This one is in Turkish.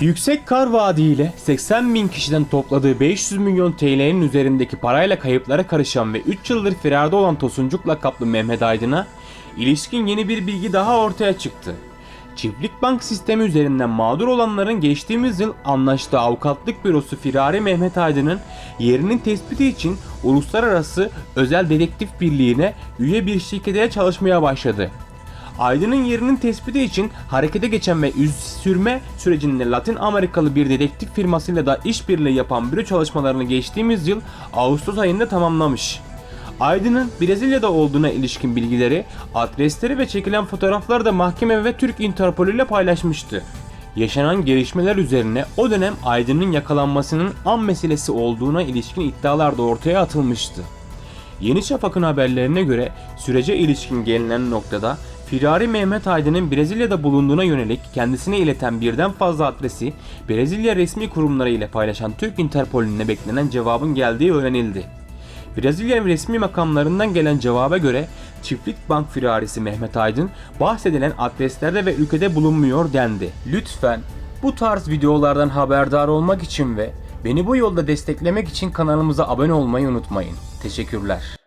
Yüksek kar vaadiyle 80 bin kişiden topladığı 500 milyon TL'nin üzerindeki parayla kayıplara karışan ve 3 yıldır firarda olan Tosuncuk lakaplı Mehmet Aydın'a ilişkin yeni bir bilgi daha ortaya çıktı. Çiftlik bank sistemi üzerinden mağdur olanların geçtiğimiz yıl anlaştığı avukatlık bürosu Firari Mehmet Aydın'ın yerinin tespiti için uluslararası özel dedektif birliğine üye bir şirkete çalışmaya başladı. Aydın'ın yerinin tespiti için harekete geçen ve yüz sürme sürecinde Latin Amerikalı bir dedektif firmasıyla da işbirliği yapan büro çalışmalarını geçtiğimiz yıl Ağustos ayında tamamlamış. Aydın'ın Brezilya'da olduğuna ilişkin bilgileri, adresleri ve çekilen fotoğraflar da mahkeme ve Türk Interpol ile paylaşmıştı. Yaşanan gelişmeler üzerine o dönem Aydın'ın yakalanmasının an meselesi olduğuna ilişkin iddialar da ortaya atılmıştı. Yeni Şafak'ın haberlerine göre sürece ilişkin gelinen noktada Firari Mehmet Aydın'ın Brezilya'da bulunduğuna yönelik kendisine ileten birden fazla adresi Brezilya resmi kurumları ile paylaşan Türk Interpol'üne beklenen cevabın geldiği öğrenildi. Brezilya resmi makamlarından gelen cevaba göre Çiftlik Bank firarisi Mehmet Aydın bahsedilen adreslerde ve ülkede bulunmuyor dendi. Lütfen bu tarz videolardan haberdar olmak için ve beni bu yolda desteklemek için kanalımıza abone olmayı unutmayın. Teşekkürler.